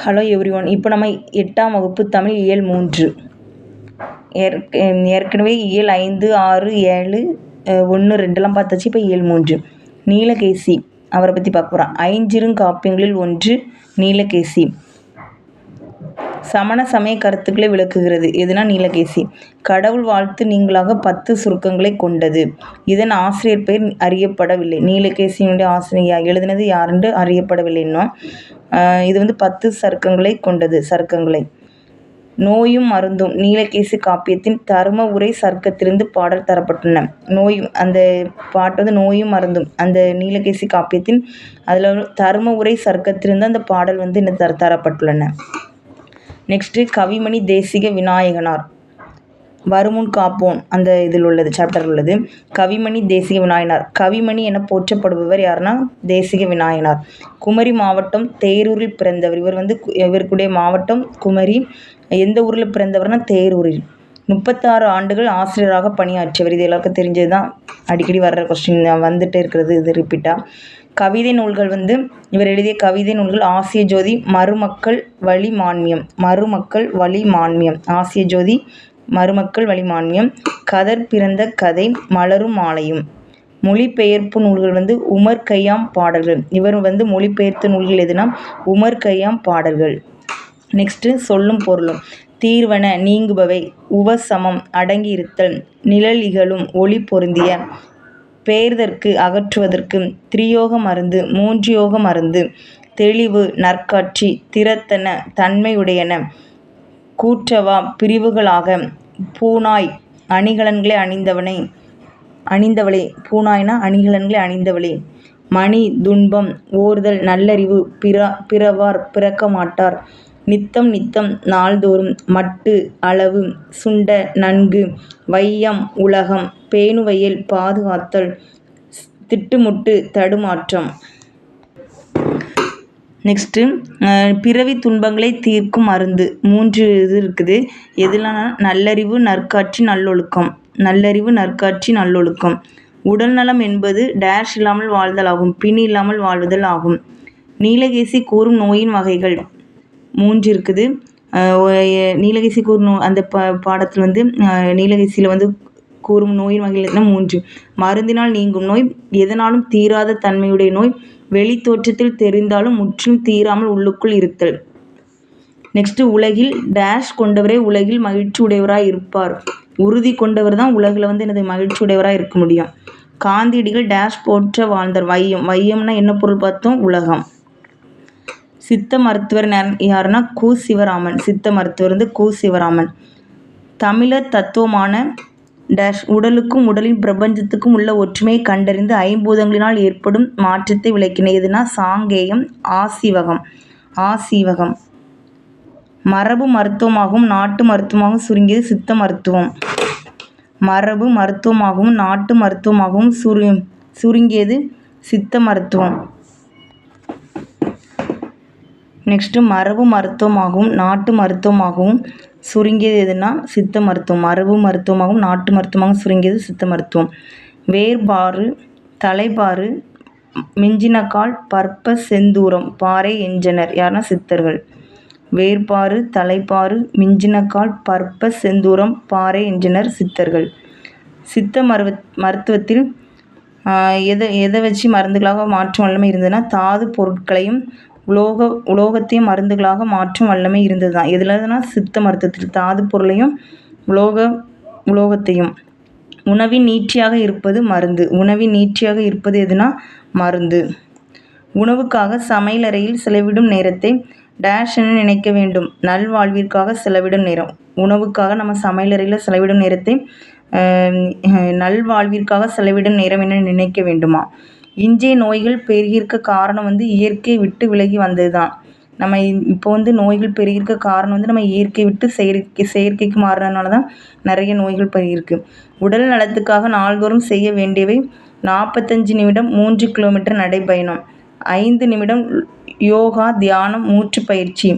Hello every one இப்போ நம்ம எட்டாம் வகுப்பு தமிழ் இயல் மூன்று. ஏற்க ஏற்கனவே இயல் ஐந்து ஆறு ஏழு ஒன்று ரெண்டெல்லாம் பார்த்தாச்சு. இப்போ இயல் மூன்று. நீலகேசி. அவரை பற்றி பார்க்க போகிறோம் ஐஞ்சிறுங்காப்பியங்களில் ஒன்று நீலகேசி. சமண சமய கருத்துக்களை விளக்குகிறது. எதுனா நீலகேசி. கடவுள் வாழ்த்து நீங்களாக பத்து சுருக்கங்களை கொண்டது. இதன் ஆசிரியர் பெயர் அறியப்படவில்லை. நீலகேசியினுடைய ஆசிரியர் எழுதினது யாருன்னு அறியப்படவில்லை இன்னும் இது வந்து பத்து சருக்கங்களை கொண்டது. சருக்கங்களை. நோயும் மருந்தும். நீலகேசி காப்பியத்தின் தரும உரை சர்க்கத்திலிருந்து பாடல் தரப்பட்டன நோயும் அந்த பாட்டு வந்து நோயும் மருந்தும். அந்த நீலகேசி காப்பியத்தின் அதில் தரும உரை சர்க்கத்திலிருந்து அந்த பாடல் வந்து என்ன தர தரப்பட்டுள்ளன. நெக்ஸ்ட்டு கவிமணி தேசிக விநாயகனார். வருமுன் காப்போன் அந்த இதில் உள்ளது சாப்டர் உள்ளது. கவிமணி தேசிக விநாயகனார். கவிமணி என போற்றப்படுபவர் யாருன்னா? தேசிக விநாயகனார். குமரி மாவட்டம் தேரூரில் பிறந்தவர். இவர் வந்து இவருக்குடைய மாவட்டம் குமரி. எந்த ஊரில் பிறந்தவர்னா? தேரூரில். முப்பத்தாறு ஆண்டுகள் ஆசிரியராக பணியாற்றியவர். இது எல்லாருக்கும் தெரிஞ்சது தான் அடிக்கடி வர்ற கொஸ்டின் வந்துட்டு இருக்கிறது இது ரிப்பீட்டாக கவிதை நூல்கள் வந்து இவர் எழுதிய கவிதை நூல்கள் ஆசிய ஜோதி மருமக்கள் வழி மான்மியம். மருமக்கள் வழி மான்மியம். ஆசிய ஜோதி மருமக்கள் வழி மான்மியம். கதர் பிறந்த கதை மலரும் மாலையும். மொழிபெயர்ப்பு நூல்கள் வந்து உமர் கையாம் பாடல்கள். இவர் வந்து மொழிபெயர்த்த நூல்கள் எதுனா உமர் கையாம் பாடல்கள். நெக்ஸ்ட்டு சொல்லும் பொருளும். தீர்வன நீங்குபவை உவசமம் அடங்கி இருத்தல் நிழல் இகழும் ஒளி பொருந்திய பேர்தற்கு அகற்றுவதற்கு திரியோக மருந்து மூன்று யோக மருந்து தெளிவு நற்காட்சி திறத்தன தன்மையுடையன. கூற்றவா பிரிவுகளாக பூனாய் அணிகலன்களை அணிந்தவனை அணிந்தவளே பூனாய்னா அணிகலன்களை அணிந்தவளே. மணி துன்பம் ஓர்தல் நல்லறிவு பிற பிறவார் பிறக்க மாட்டார் நித்தம் நித்தம் நாள்தோறும் மட்டு அளவு சுண்ட நன்கு வையம் உலகம் பேணுவையில் பாதுகாத்தல் திட்டுமுட்டு தடுமாற்றம். நெக்ஸ்ட்டு பிறவி துன்பங்களை தீர்க்கும் மருந்து. மூன்று இது இருக்குது. எதுலாம் நல்லறிவு நற்காட்சி நல்லொழுக்கம். நல்லறிவு நற்காட்சி நல்லொழுக்கம். உடல்நலம் என்பது டேஷ் இல்லாமல் வாழ்தல் ஆகும் பிணி இல்லாமல் வாழ்வதல் ஆகும். நீலகேசி கூறும் நோயின் வகைகள். மூன்று இருக்குது. நீலகிசி நீலகேசி கூறும் நோ அந்த ப பாடத்தில் வந்து அஹ் நீலகேசியில் வந்து கூறும் நோயின் வகையில் எத்தனை? மூன்று. மருந்தினால் நீங்கும் நோய் எதனாலும் தீராத தன்மையுடைய நோய் வெளி தோற்றத்தில் தெரிந்தாலும் முற்றிலும் தீராமல் உள்ளுக்குள் இருத்தல். நெக்ஸ்ட் உலகில் டேஷ் கொண்டவரே உலகில் மகிழ்ச்சி உடையவராக இருப்பார். உறுதி கொண்டவர் தான் உலகில் வந்து எனது மகிழ்ச்சி உடையவராக இருக்க முடியும். காந்தியடிகள் டேஷ் போற்ற வாழ்ந்தார். வையம். வையம்னா என்ன பொருள் பார்த்தோம்? உலகம். சித்த மருத்துவர் யாருன்னா கு. சிவராமன். சித்த மருத்துவர் வந்து கு. சிவராமன். தமிழர் தத்துவமான டேஷ் உடலுக்கும் உடலின் பிரபஞ்சத்துக்கும் உள்ள ஒற்றுமையை கண்டறிந்து ஐம்பூதங்களினால் ஏற்படும் மாற்றத்தை விளக்கின எதுனா சாங்கேயம் ஆசீவகம். ஆசீவகம். மரபு மருத்துவமாகவும் நாட்டு மருத்துவமாகவும் சுருங்கியது சித்த மருத்துவம். மரபு மருத்துவமாகவும் நாட்டு மருத்துவமாகவும் சுரு சுருங்கியது சித்த மருத்துவம். நெக்ஸ்ட்டு மரபு மருத்துவமாகவும் நாட்டு மருத்துவமாகவும் சுருங்கியது எதுனா சித்த மருத்துவம். மரபு மருத்துவமாகவும் நாட்டு மருத்துவமாகவும் சுருங்கியது சித்த மருத்துவம். வேர்பாறு தலைபாறு மிஞ்சினக்கால் பற்ப செந்தூரம் பாறை எஞ்சனர். யாருன்னா சித்தர்கள். வேர்பாறு தலைப்பாறு மிஞ்சினக்கால் பற்ப செந்தூரம் பாறை எஞ்சனர் சித்தர்கள். சித்த மருவ மருத்துவத்தில் எதை எதை வச்சு மருந்துகளாக மாற்றும் வல்லமை இருந்ததுன்னா தாது பொருட்களையும் உலோக உலோகத்தையும் மருந்துகளாக மாற்றும் வல்லமை இருந்தது தான் எதுலனா சித்த மருத்துவத்தில் தாது பொருளையும் உலோக உலோகத்தையும். உணவின் நீட்சியாக இருப்பது மருந்து. உணவின் நீட்சியாக இருப்பது எதுனா மருந்து. உணவுக்காக சமையலறையில் செலவிடும் நேரத்தை டேஷ் என நினைக்க வேண்டும். நல்வாழ்விற்காக செலவிடும் நேரம். உணவுக்காக நம்ம சமையலறையில் செலவிடும் நேரத்தை நல்வாழ்விற்காக செலவிடும் நேரம் என நினைக்க வேண்டுமா? இன்றைய நோய்கள் பெருகியிருக்க காரணம் வந்து இயற்கை விட்டு விலகி வந்தது தான் நம்ம இப்போ வந்து நோய்கள் பெருகியிருக்க காரணம் வந்து நம்ம இயற்கை விட்டு செயற்கை செயற்கைக்கு மாறுறதுனால தான் நிறைய நோய்கள் பெருகியிருக்கு. உடல் நலத்துக்காக நாள்தோறும் செய்ய வேண்டியவை நாற்பத்தஞ்சு நிமிடம் மூன்று கிலோமீட்டர் நடைப்பயணம் ஐந்து நிமிடம் யோகா தியானம் மூச்சு பயிற்சி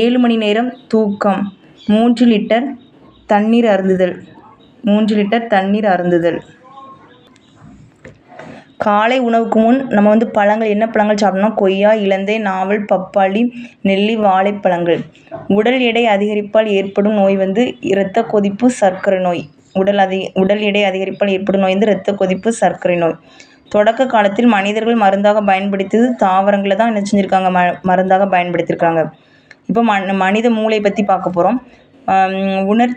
ஏழு மணி நேரம் தூக்கம் மூன்று லிட்டர் தண்ணீர் அருந்துதல் மூன்று லிட்டர் தண்ணீர் அருந்துதல். காலை உணவுக்கு முன் நம்ம வந்து பழங்கள் என்ன பழங்கள் சாப்பிடணும் கொய்யா இலந்தை நாவல் பப்பாளி நெல்லி வாழைப்பழங்கள். உடல் எடை அதிகரிப்பால் ஏற்படும் நோய் வந்து இரத்த கொதிப்பு சர்க்கரை நோய். உடல் அதி உடல் எடை அதிகரிப்பால் ஏற்படும் நோய் வந்து இரத்த கொதிப்பு சர்க்கரை நோய். தொடக்க காலத்தில் மனிதர்கள் மருந்தாக பயன்படுத்தியது தாவரங்களை தான் என்ன செஞ்சுருக்காங்க ம மருந்தாக பயன்படுத்தியிருக்காங்க இப்போ ம மனித மூளை பற்றி பார்க்க போகிறோம் உணர்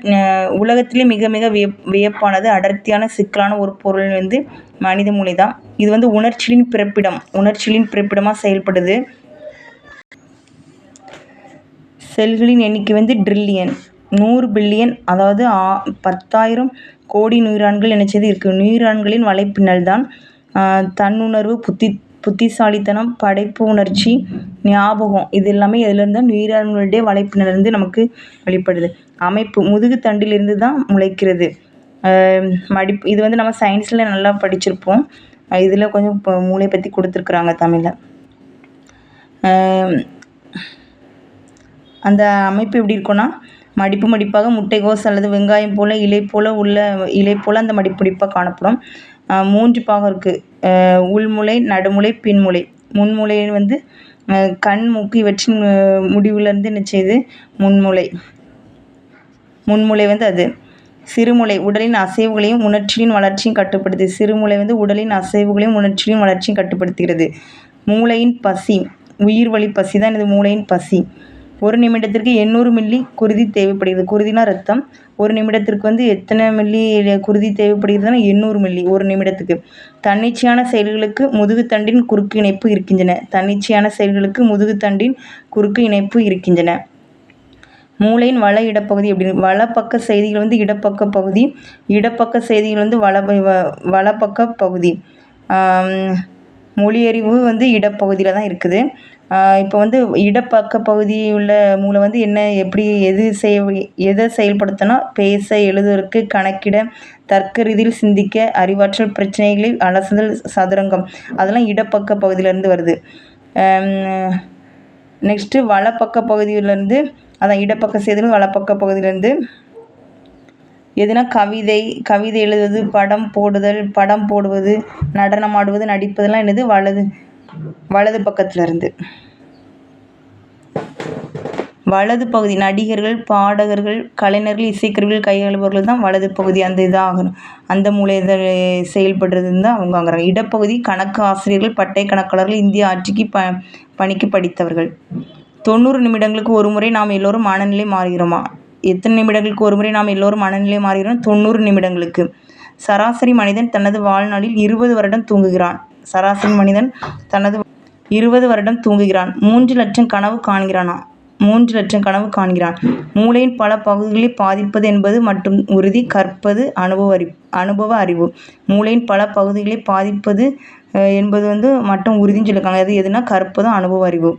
உலகத்திலே மிக மிக வியப் வியப்பானது அடர்த்தியான சிக்கலான ஒரு பொருள் வந்து மனித மொழி தான் இது வந்து உணர்ச்சியின் பிறப்பிடம். உணர்ச்சியின் பிறப்பிடமாக செயல்படுது. செல்களின் எண்ணிக்கை வந்து ட்ரில்லியன். நூறு பில்லியன் அதாவது ஆ பத்தாயிரம் கோடி நியூரான்கள் நினைச்சது இருக்குது நியூரான்களின் வலைப்பின்னல் தான் தன்னுணர்வு புத்தி புத்திசாலித்தனம் படைப்பு உணர்ச்சி ஞாபகம். இது எல்லாமே எதுலேருந்து தான் நியூரான்களுடைய வலைப்பின்னலேருந்து நமக்கு வெளிப்படுது. அமைப்பு முதுகு தண்டிலிருந்து தான் முளைக்கிறது. மடிப்பு இது வந்து நம்ம சயின்ஸில் நல்லா படிச்சிருப்போம். இதில் கொஞ்சம் இப்போ மூளை பற்றி கொடுத்துருக்குறாங்க தமிழில். அந்த அமைப்பு எப்படி இருக்கும்னா மடிப்பு மடிப்பாக முட்டைகோஸ் அல்லது வெங்காயம் போல் இலை போல் உள்ள இலை போல் அந்த மடிப்பு மடிப்பாக காணப்படும். மூன்று பாகம் இருக்குது உள்முளை நடுமுளை பின்முளை முன்முளை வந்து கண் மூக்கு இவற்றின் முடிவுலேருந்து என்ன செய்யுது முன்முளை முன்முளை வந்து அது. சிறுமுலை உடலின் அசைவுகளையும் உணர்ச்சியின் வளர்ச்சியும் கட்டுப்படுத்து. சிறுமுலை வந்து உடலின் அசைவுகளையும் உணர்ச்சியின் வளர்ச்சியும் கட்டுப்படுத்துகிறது. மூளையின் பசி உயிர் வழி பசி தான் இது மூளையின் பசி. ஒரு நிமிடத்திற்கு எண்ணூறு மில்லி குருதி தேவைப்படுகிறது. குருதினா ரத்தம். ஒரு நிமிடத்திற்கு வந்து எத்தனை மில்லி குருதி தேவைப்படுகிறதுனா எண்ணூறு மில்லி ஒரு நிமிடத்துக்கு. தன்னிச்சையான செயல்களுக்கு முதுகுத்தண்டின் குறுக்கு இணைப்பு இருக்கின்றன. தன்னிச்சையான செயல்களுக்கு முதுகுத்தண்டின் குறுக்கு இணைப்பு இருக்கின்றன. மூளையின் வள இடப்பகுதி அப்படின்னு வலப்பக்க செய்திகள் வந்து இடப்பக்க பகுதி இடப்பக்க செய்திகள் வந்து வல வலப்பக்க பகுதி. மொழியறிவு வந்து இடப்பகுதியில் தான் இருக்குது. இப்போ வந்து இடப்பக்க பகுதி உள்ள மூளை வந்து என்ன எப்படி எது செய் எதை செயல்படுத்தினா பேச எழுதுவதற்கு கணக்கிட தர்க்க ரீதியில் சிந்திக்க அறிவாற்றல் பிரச்சனைகளில் அலசுதல் சதுரங்கம். அதெல்லாம் இடப்பக்க பகுதியிலேருந்து வருது. நெக்ஸ்ட்டு வலப்பக்க பகுதியிலேருந்து அதான் இடப்பக்க செய்தல் வலப்பக்க பகுதியிலேருந்து எதுனா கவிதை கவிதை எழுதுவது படம் போடுதல் படம் போடுவது நடனம் ஆடுவது நடிப்பதெல்லாம் என்னது? வலது வலது பக்கத்துலேருந்து. வலது பகுதி நடிகர்கள் பாடகர்கள் கலைஞர்கள் இசைக்கருவிகள் கையாளுபவர்கள் தான் வலது பகுதி. அந்த இதாகணும் அந்த மூளை செயல்படுறது செயல்படுறதுன்னு தான் அவங்க ஆகிறாங்க. இடப்பகுதி கணக்கு ஆசிரியர்கள் பட்டை கணக்காளர்கள் இந்திய ஆட்சிக்கு ப பணிக்கு படித்தவர்கள். தொண்ணூறு நிமிடங்களுக்கு ஒரு முறை நாம் எல்லோரும் மனநிலை மாறுகிறோமா? எத்தனை நிமிடங்களுக்கு ஒரு முறை நாம் எல்லோரும் மனநிலை மாறுகிறோம்? தொண்ணூறு நிமிடங்களுக்கு. சராசரி மனிதன் தனது வாழ்நாளில் இருபது வருடம் தூங்குகிறான். சராசரி மனிதன் தனது இருபது வருடம் தூங்குகிறான். மூன்று லட்சம் கனவு காண்கிறானா? மூன்று லட்சம் கனவு காண்கிறான். மூளையின் பல பகுதிகளை பாதிப்பது என்பது மட்டும் உறுதி கற்பது அனுபவ அறி அனுபவ அறிவு. மூளையின் பல பகுதிகளை பாதிப்பது என்பது வந்து மட்டும் உறுதின்னு சொல்லியிருக்காங்க. அது எதுனா கற்பதும் அனுபவ அறிவு.